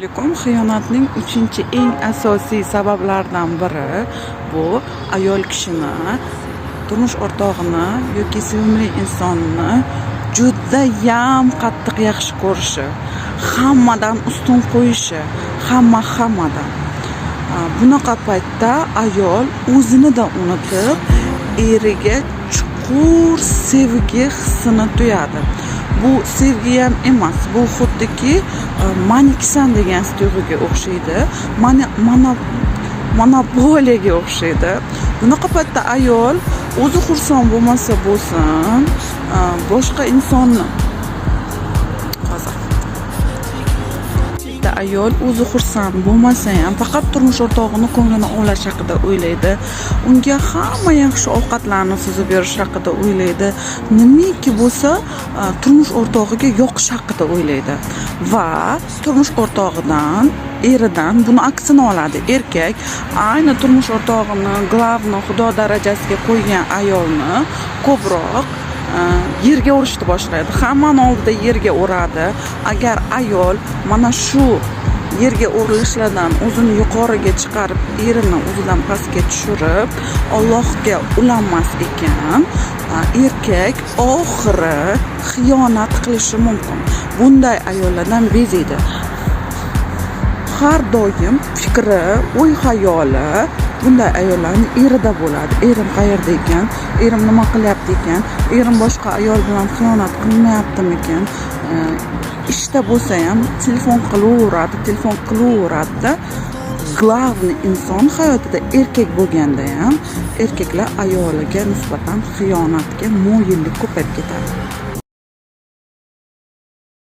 alaykum xiyonatning uchinchi eng asosiy sabablaridan biri bu ayol kishini turmush o'rtog'ini yoki sevimli insonni judayam qattiq yaxshi ko'rishi hammadan ustun qo'yishi hamma hammadan. Bunaqa paytda ayol o'zini da unutib eriga chuqur sevgi hissini tuyadi. Bu sevgi ham emas bu xuddiki maniksan degan tuyg'uga o'xshaydi mana mana monopoliyaga o'xshaydi bunaqa paytda ayol o'zi xursand bo'lmasa bo'lsin boshqa insonni bitta ayol o'zi xursand bo'lmasa ham faqat turmush o'rtog'ini ko'nglini ovlash haqida o'ylaydi unga hamma yaxshi ovqatlarni suzib berish haqida o'ylaydi nimiki bo'lsa turmush o'rtog'iga yoqish haqida o'ylaydi. Va turmush o'rtog'idan eridan buni aksini oladi. Erkak ayni turmush o'rtog'ini glavni xudo darajasiga qo'ygan ayolni ko'proq yerga urishni boshlaydi. Hammani oldida yerga uradi. Agar ayol mana shu yerga urilishlardan o'zini yuqoriga chiqarib erini o'zidan pastga tushirib allohga ulanmas ekan erkak oxiri xiyonat qilishi mumkin. Bunday ayollardan beziydi har doim fikri o'y xayoli bunday ayollarni erida bo'ladi. Erim qayerda ekan? Erim nima qilyapti ekan? Erim boshqa ayol bilan xiyonat qilmayaptimikan ishda bo'lsa ham telefon qilaveradi telefon qilaveradida главный inson hayotida erkak bo'lganda ham erkaklar ayoliga nisbatan xiyonatga moyillik ko'payib ketadi